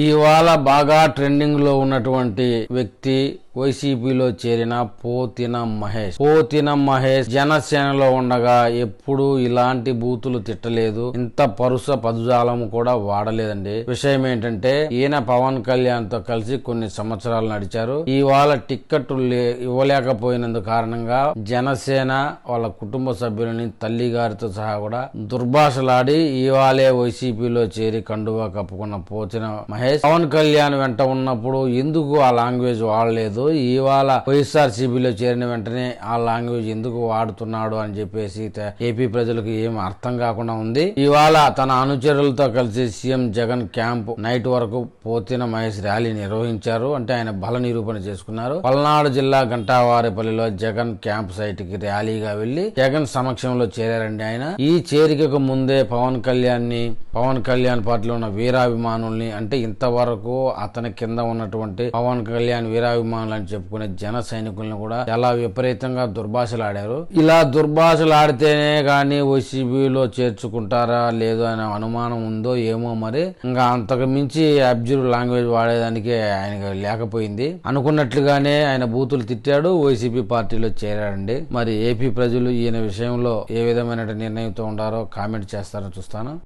ఇవాళ బాగా ట్రెండింగ్లో ఉన్నటువంటి వ్యక్తి వైసీపీలో చేరిన పోతిన మహేష్. పోతిన మహేష్ జనసేనలో ఉండగా ఎప్పుడు ఇలాంటి బూతులు తిట్టలేదు. ఇంత పరుస పదుజాలం కూడా వాడలేదండి. విషయం ఏంటంటే ఈయన పవన్ కళ్యాణ్తో కలిసి కొన్ని సంవత్సరాలు నడిచారు. ఇవాళ టిక్కెట్ ఇవ్వలేకపోయినందు కారణంగా జనసేన వాళ్ళ కుటుంబ సభ్యులని తల్లి గారితో సహా కూడా దుర్భాషలాడి ఇవాళే వైసీపీలో చేరి కండువా కప్పుకున్న పోతిన మహేష్. పవన్ కళ్యాణ్ వెంట ఉన్నప్పుడు ఎందుకు ఆ లాంగ్వేజ్ వాడలేదు? ఇవాళ వైఎస్ఆర్ సిబిలో చేరిన వెంటనే ఆ లాంగ్వేజ్ ఎందుకు వాడుతున్నాడు అని చెప్పేసి ఏపీ ప్రజలకు ఏం అర్థం కాకుండా ఉంది. ఇవాళ తన అనుచరులతో కలిసి సీఎం జగన్ క్యాంప్ నైట్ వరకు పోతిన మహేష్ ర్యాలీ నిర్వహించారు. అంటే ఆయన బల నిరూపణ చేసుకున్నారు. పల్నాడు జిల్లా గంటావారిపల్లిలో జగన్ క్యాంప్ సైట్కి ర్యాలీగా వెళ్ళి జగన్ సమక్షంలో చేరారండి ఆయన. ఈ చేరికకు ముందే పవన్ కళ్యాణ్ని పవన్ కళ్యాణ్ పార్టీలో ఉన్న వీరాభిమానుల్ని అంటే ఇంతవరకు అతని కింద ఉన్నటువంటి పవన్ కళ్యాణ్ వీరాభిమానులు అని చెప్పుకునే జన సైనికులను కూడా చాలా విపరీతంగా దుర్భాషలు ఆడారు ఇలా దుర్భాషలు ఆడితేనే కానీ వైసీపీలో చేర్చుకుంటారా లేదు అనే అనుమానం ఉందో ఏమో మరి ఇంకా అంతకు మించి అబ్జర్వ్ లాంగ్వేజ్ వాడేదానికి ఆయనకు లేకపోయింది. అనుకున్నట్లుగానే ఆయన బూతులు తిట్టాడు వైసీపీ పార్టీలో చేరాడండి. మరి ఏపీ ప్రజలు ఈయన విషయంలో ఏ విధమైన నిర్ణయంతో ఉండారో కామెంట్ చేస్తారో చూస్తాను.